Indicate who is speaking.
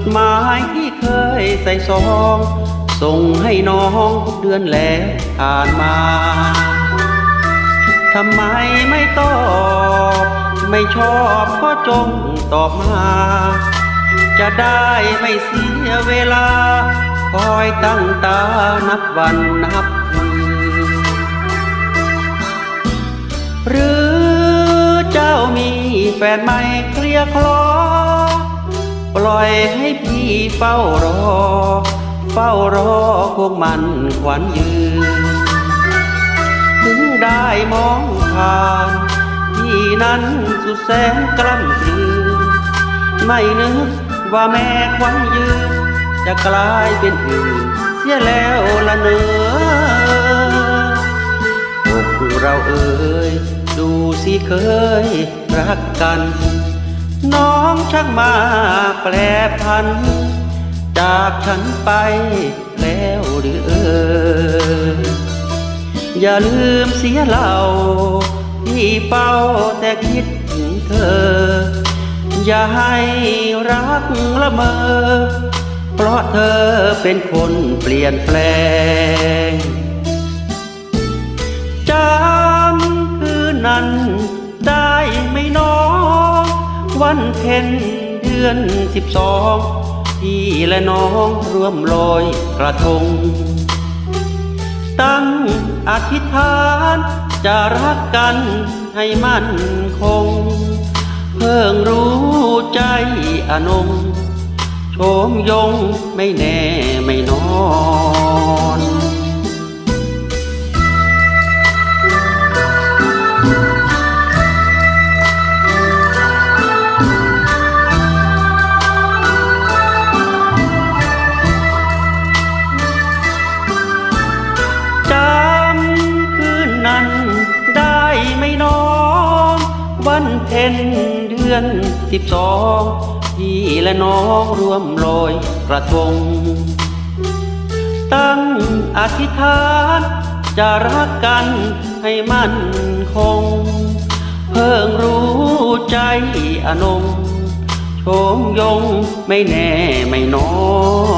Speaker 1: ดหมายที่เคยใส่ซอง ส่งให้น้องเดือนแล้วผ่านมาทำไมไม่ตอบ ไม่ชอบก็จงตอบมา จะได้ไม่เสียเวลา คอยตั้งตานับวันนับคืนหรือเจ้ามีแฟนใหม่เคลียร์คลอ ปล่อยให้พี่เฝ้ารอ เฝ้ารอพวกมันขวัญยืน ถึงได้มองผ่านพี่นั้นสุดแสนกล้ำกลืนไม่นึกว่าแม่ควันยืน จะกลายเป็นอื่นเสียแล้วละเนออกเราเอ่ยดูสิเคยรักกัน ชักมาแปรพัน จากฉันไปแล้วหรือเอ่ยอย่าลืมเสียเหล่าที่เฝ้าแต่คิดถึงเธอ อย่าให้รักละเมอ เพราะเธอเป็นคนเปลี่ยนแปลงจำคืนนั้น วันเพ็ญเดือนสิบสองพี่และน้องร่วมลอยกระทง ตั้งอธิษฐานจะรักกันให้มั่นคง เพิ่งรู้ใจอนงโชมยงไม่แน่ไม่นอน วันเพ็ญเดือนสิบสองพี่และน้องร่วมลอยกระทง ตั้งอธิษฐานจะรักกันให้มั่นคง เพิ่งรู้ใจอนงโชมยงไม่แน่ไม่นอน